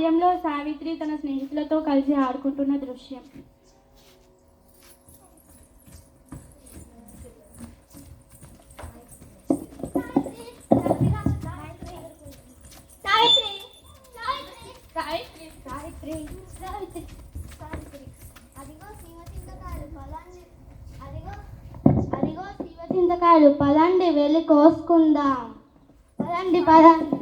బాల్యంలో సావిత్రి తన స్నేహితులతో కలిసి ఆడుకుంటున్న దృశ్యం. అదిగో అదిగో అదిగో శివచింతకాయలు పదండి వెళ్ళి కోసుకుందాం. పదండి పదండి.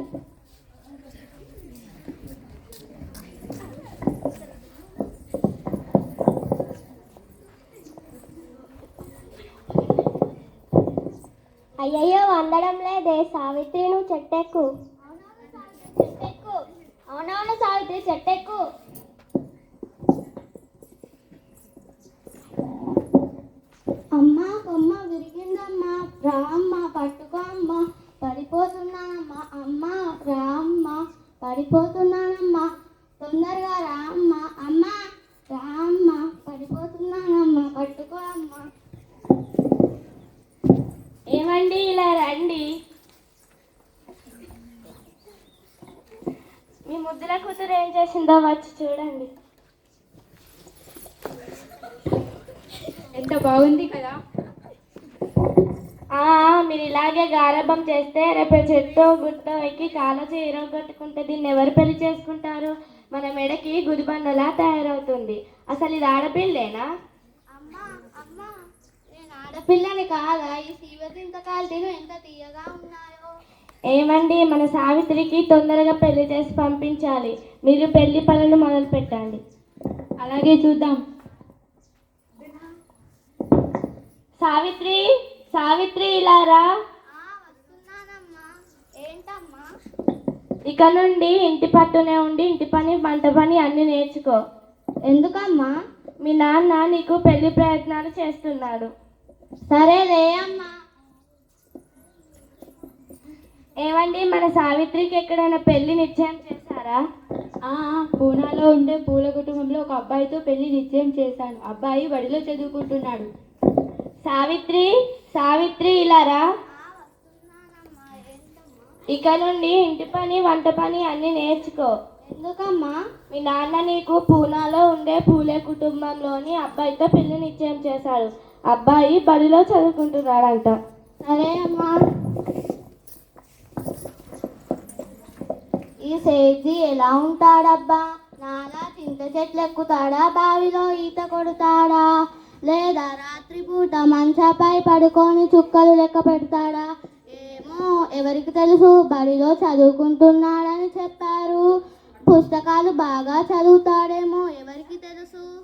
అయ్యయ్యో అందడం లేదే. సావిత్రి నువ్వు చెట్టెక్కు. అవునవును సావిత్రి చెట్టెక్కు. అమ్మా కొమ్మ విరిగిందమ్మా. రామ్మ పట్టుకో అమ్మ పడిపోతున్నానమ్మా. అమ్మా రామ్మ పడిపోతున్నానమ్మా. తొందరగా రామ్మ అమ్మా రామ్మ పడిపోతున్నానమ్మా పట్టుకో అమ్మా ఏమండి ఇలా రండి. మీ ముద్దుల కూతురు ఏం చేసిందో వచ్చి చూడండి. ఎంత బాగుంది కదా. ఆ, మీరు ఇలాగే గారభం చేస్తే రేపు చెట్టు గుట్టో ఎక్కి కాలచి ఇరగొట్టుకుంటే దీన్ని ఎవరు పెళ్ళి చేసుకుంటారు? మన మెడకి గుదిబండలా తయారవుతుంది. అసలు ఇది ఆడపిల్లేనా? నేను ఆడపిల్లని కాదా? ఈ శివచింతకాయలు తిను ఎంత తీయగా ఉన్నాయో. ఏమండి మన సావిత్రికి తొందరగా పెళ్ళి చేసి పంపించాలి. మీరు పెళ్ళి పనులు మొదలు పెట్టండి. అలాగే చూద్దాం. సావిత్రి సావిత్రి ఇలా రా. ఆ వస్తున్నానమ్మా. ఏంటమ్మా? ఇక నుండి ఇంటి పట్టునే ఉండి ఇంటి పని వంట పని అన్ని నేర్చుకో. ఎందుకమ్మా? మీ నాన్న నీకు పెళ్ళి ప్రయత్నాలు చేస్తున్నాడు. సరేలే అమ్మా. ఏమండి మన సావిత్రికి ఎక్కడైనా పెళ్ళి నిశ్చయం చేశారా? ఆ పూనాలో ఉండే పూల కుటుంబంలో ఒక అబ్బాయితో పెళ్ళి నిశ్చయం చేశాను. అబ్బాయి బడిలో చదువుకుంటున్నాడు. సావిత్రి సావిత్రి ఇలారా ఇక నుండి ఇంటి పని వంట పని అన్ని నేర్చుకో. ఎందుకమ్మా? మీ నాన్న నీకు పూనాలో ఉండే పూలే కుటుంబంలోని అబ్బాయితో పెళ్ళి నిశ్చయం చేశాడు. అబ్బాయి బడిలో చదువుకుంటున్నాడంట. సరే అమ్మా. ఈ సేజీ ఎలా ఉంటాడబ్బా? నాలా చింత చెట్లు ఎక్కుతాడా బావిలో ఈత కొడతాడా? లేదా రాత్రిపూట మంచపై పడుకొని చుక్కలు లెక్క పెడతాడా? ఏమో ఎవరికి తెలుసు బడిలో చదువుకుంటున్నాడని చెప్పారు. పుస్తకాలు బాగా చదువుతాడేమో ఎవరికి తెలుసు?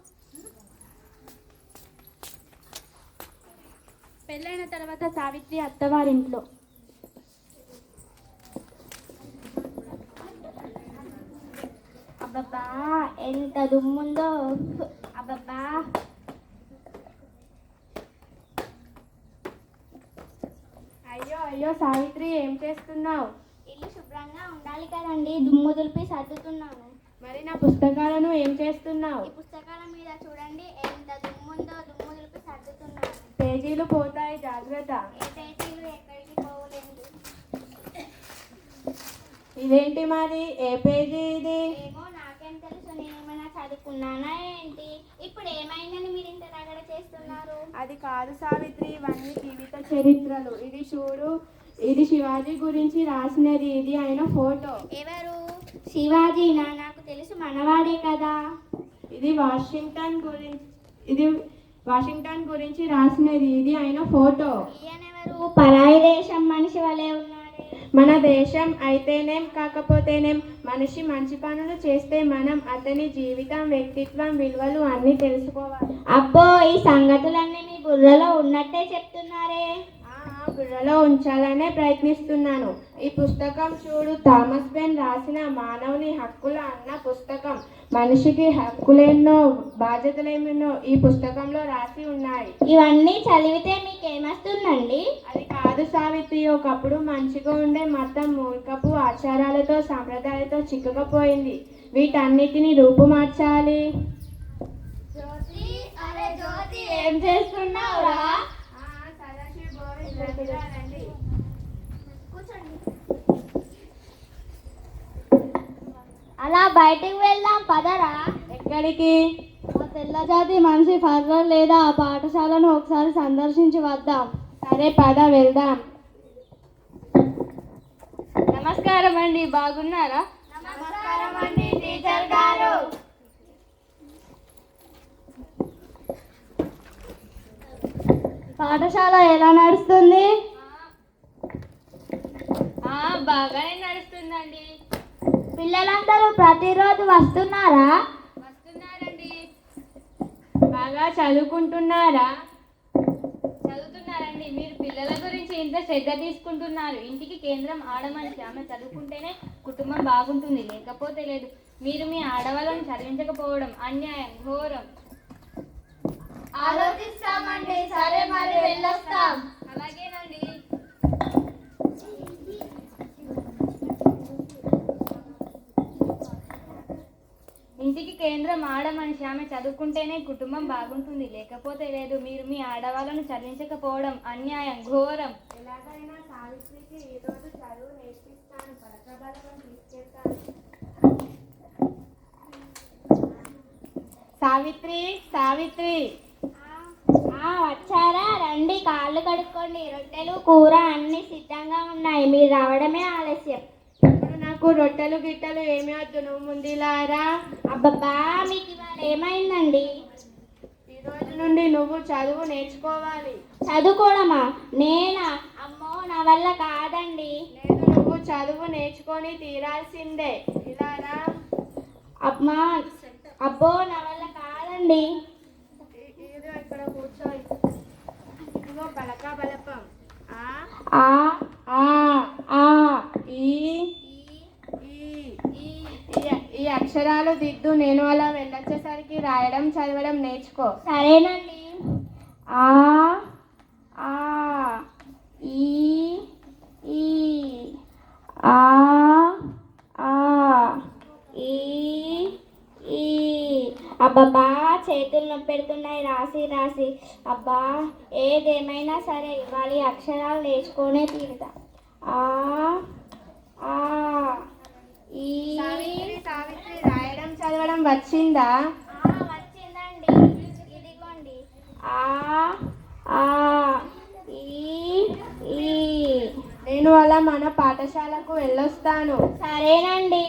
పెళ్ళైన తర్వాత సావిత్రి అత్తవారింట్లో. అబ్బబ్బా ఎంత దుమ్ముందో. అబ్బబ్బా. అయ్యో అయ్యో సావిత్రి ఏం చేస్తున్నావు? ఇల్లు శుభ్రంగా ఉండాలి కదండి దుమ్ము దులిపి సర్దుతున్నాను. మరి నా పుస్తకాలను ఏం చేస్తున్నావు? ఈ పుస్తకాల మీద చూడండి ఎంత దుమ్ముందో దుమ్ము దులిపి సర్దుతున్నాను. పేజీలు పోతాయి జాగ్రత్త. ఇదేంటి మరి? ఏ పేజీ ఇది? ఏమో నాకేం తెలుసు నేనేమైనా చదువుకున్నానా ఏంటి? ఇప్పుడు ఏమైందని మీరు ఇంత రగడ చేస్తున్నారు? అది కాదు సావిత్రి ఇవన్నీ జీవిత చరిత్రలు. ఇది చూడు ఇది శివాజీ గురించి రాసినది ఇది ఆయన ఫోటో. ఎవరు? శివాజీనా? నాకు తెలుసు మనవాడే కదా. ఇది వాషింగ్టన్ గురించి ఇది వాషింగ్టన్ గురించి రాసినది ఇది ఆయన ఫోటో. పరాయి దేశం మనిషి వలె ఉన్నాడే. మన దేశం అయితేనేం కాకపోతేనేం మనిషి మంచి పనులు చేస్తే మనం అతని జీవితం వ్యక్తిత్వం విలువలు అన్నీ తెలుసుకోవాలి. అబ్బో ఈ సంగతులన్నీ మీ బుర్రలో ఉన్నట్టే చెప్తున్నారే. బుర్రలో ఉంచాలనే ప్రయత్నిస్తున్నాను. ఈ పుస్తకం చూడు థామస్ పెన్ రాసిన మానవుని హక్కుల అన్న పుస్తకం. మనిషికి హక్కులెన్నో బాధ్యతలేమెన్నో ఈ పుస్తకంలో రాసి ఉన్నాయి. ఇవన్నీ చదివితే మీకేమొస్తుందండి? అది కాదు సావిత్రి ఒకప్పుడు మంచిగా ఉండే మతం మూర్ఖపు ఆచారాలతో సాంప్రదాయాలతో చిక్కుకపోయింది. వీటన్నిటిని రూపుమార్చాలి. జ్యోతి అరే జ్యోతి ఏం చేస్తున్నావురా? అలా బయటికి వెళ్దాం పదరా? ఎక్కడికి? ఆ తెల్లజాతి మనిషి ఫర్రర్ లేదా ఆ పాఠశాలను ఒకసారి సందర్శించి వద్దాం. సరే పద వెళ్దాం. నమస్కారం అండి బాగున్నారా? నమస్కారం అండి టీచర్ గారు. పాఠశాల ఎలా నడుస్తుంది? బాగానే నడుస్తుందండి. పిల్లలందరూ ప్రతిరోజు వస్తున్నారా? వస్తున్నారండి. బాగా చదువుకుంటున్నారా? చదువుతున్నారండి. మీరు పిల్లల గురించి ఇంత శ్రద్ధ తీసుకుంటున్నారు. ఇంటికి కేంద్రం ఆడమనిషి. ఆమె చదువుకుంటేనే కుటుంబం బాగుంటుంది. లేకపోతే లేదు. మీరు మీ ఆడవాళ్ళని చదివించకపోవడం అన్యాయం ఘోరం. ఆలోచిస్తామండి. సరే మరి వెళ్ళొస్తాం. అలాగేనండి. ఇంటికి కేంద్రం ఆడ మనిషి ఆమె చదువుకుంటేనే కుటుంబం బాగుంటుంది. లేకపోతే లేదు. మీరు మీ ఆడవాళ్ళను చదివించకపోవడం అన్యాయం ఘోరం. ఎలాగైనా సావిత్రికి ఈరోజు చదువు నేర్పిస్తాను. పరకబలం తీసుకెళ్తాను. సావిత్రి సావిత్రి. వచ్చారా? రండి. కాళ్ళు కడుక్కోండి. రొట్టెలు కూర అన్ని సిద్ధంగా ఉన్నాయి. మీరు రావడమే ఆలస్యం. నాకు రొట్టెలు గిట్టెలు ఏమి వద్దు. నువ్వు ముందులారా. అబ్బబ్బా మీకు ఇవాళ ఏమైందండి? ఈ రోజు నుండి నువ్వు చదువు నేర్చుకోవాలి. చదువుకోవడమా? నేనా? అమ్మో నా వల్ల కాదండి. లేదు నువ్వు చదువు నేర్చుకొని తీరాల్సిందే. ఇలారా? అమ్మా అబ్బో నా వల్ల కాదండి. బలపం ఆ ఆ ఆ ఈ- ఈ అక్షరాలు దిద్దు. నేను అలా వెళ్ళొచ్చేసరికి రాయడం చదవడం నేర్చుకో. సరేనండి. ఆ ఆ ఈ ఈ ఆ ఆ ఈ ఈ. అబ్బబ్బా. చేతులు నొప్పి పెడుతున్నాయి. రాసి రాసి. అబ్బా ఏదేమైనా సరే ఇవాళ ఈ అక్షరాలు నేర్చుకునే తీరుతా. ఆ ఆ ఈ సావిత్రి రాయడం చదవడం వచ్చిందా? వచ్చిందండి. ఇదిగోండి. ఆ ఆ ఈ. నేను అలా మన పాఠశాలకు వెళ్ళొస్తాను. సరేనండి.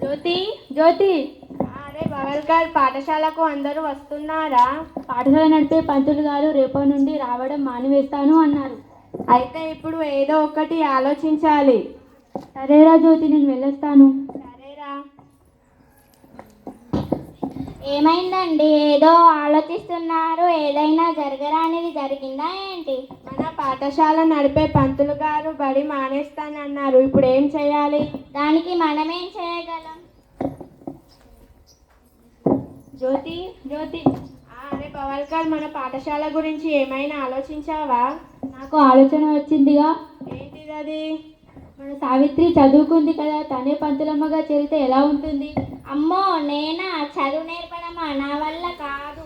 జ్యోతి. జ్యోతి. అరే బవల్కర్ పాఠశాలకు అందరూ వస్తున్నారా? పాఠశాల నడిపే పంతులు గారు రేపటి నుండి రావడం మానివేస్తాను అన్నారు. అయితే ఇప్పుడు ఏదో ఒకటి ఆలోచించాలి. సరేరా జ్యోతి నేను వెళ్ళొస్తాను. సరేరా. ఏమైందండి? ఏదో ఆలోచిస్తున్నారు. ఏదైనా జరగరానిది జరిగిందా ఏంటి? మన పాఠశాల నడిపే పంతులు గారు బడి మానేస్తానన్నారు. ఇప్పుడు ఏం చేయాలి? దానికి మనమేం చేయగలం? జ్యోతి జ్యోతి. అరే పవల్కర్ మన పాఠశాల గురించి ఏమైనా ఆలోచించావా? నాకు ఆలోచన వచ్చిందిగా. ఏంటిది అది? మన సావిత్రి చదువుకుంది కదా తనే పంతులమ్మగా చేరితే ఎలా ఉంటుంది? అమ్మో నేనా? చదువు నేర్పడమా? నా వల్ల కాదు.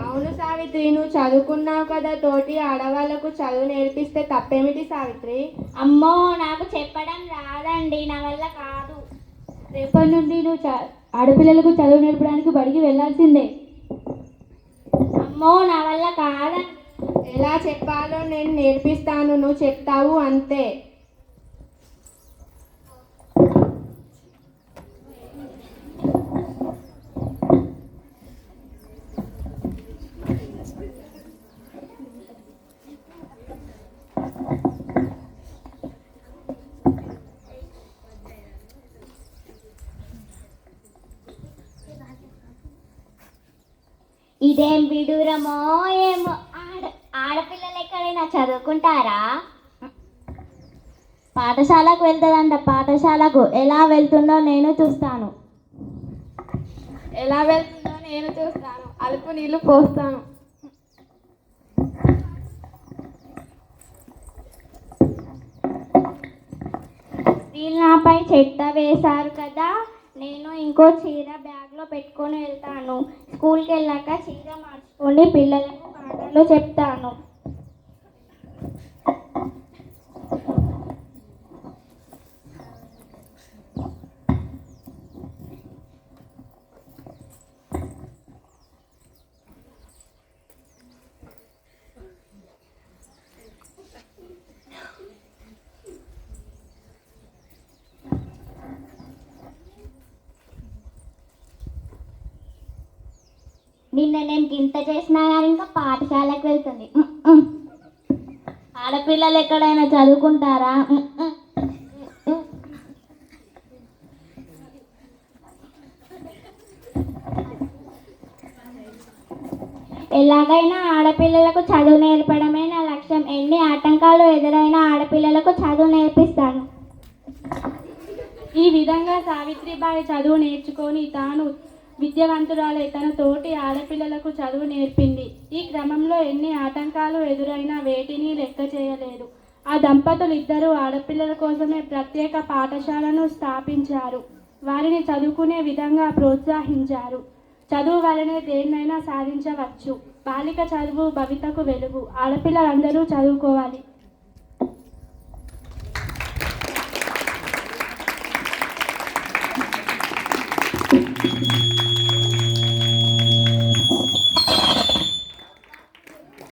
అవును సావిత్రి నువ్వు చదువుకున్నావు కదా తోటి ఆడవాళ్ళకు చదువు నేర్పిస్తే తప్పేమిటి సావిత్రి? అమ్మో నాకు చెప్పడం రాదండి నా వల్ల కాదు. రేపటి నుండి నువ్వు చ- ఆడపిల్లలకు చదువు నేర్పడానికి బడికి వెళ్ళాల్సిందే అమ్మో నా వల్ల కాదని ఎలా చెప్పాలో నేను నేర్పిస్తాను నువ్వు చెప్తావు అంతే. ఇదేం విడూరమో ఏమో. ఆడ ఆడపిల్లలు ఎక్కడైనా చదువుకుంటారా? పాఠశాలకు వెళ్తుందంట పాఠశాలకు. ఎలా వెళ్తుందో నేను చూస్తాను. ఎలా వెళ్తుందో నేను చూస్తాను. అలుపు నీళ్ళు పోస్తాను. నాపై చెత్త వేశారు కదా. నేను ఇంకో చీర బ్యాగ్లో పెట్టుకొని వెళ్తాను. స్కూల్కి వెళ్ళాక చీర మార్చుకొని పిల్లలకు పాఠాలు చెప్తాను. నిన్న నేను గింత చేసినా కానీ ఇంకా పాఠశాలకు వెళ్తుంది. ఆడపిల్లలు ఎక్కడైనా చదువుకుంటారా? ఎలాగైనా ఆడపిల్లలకు చదువు నేర్పడమే నా లక్ష్యం. ఎన్ని ఆటంకాలు ఎదురైనా ఆడపిల్లలకు చదువు నేర్పిస్తాను. ఈ విధంగా సావిత్రిబాయి చదువు నేర్చుకొని తాను విద్యావంతురాలై తన తోటి ఆడపిల్లలకు చదువు నేర్పింది. ఈ క్రమంలో ఎన్ని ఆటంకాలు ఎదురైనా వేటిని లెక్క చేయలేదు. ఆ దంపతులు ఇద్దరు ఆడపిల్లల కోసమే ప్రత్యేక పాఠశాలను స్థాపించారు. వారిని చదువుకునే విధంగా ప్రోత్సహించారు. చదువు వలనే దేన్నైనా సాధించవచ్చు. బాలిక చదువు భవితకు వెలుగు. ఆడపిల్లలందరూ చదువుకోవాలి.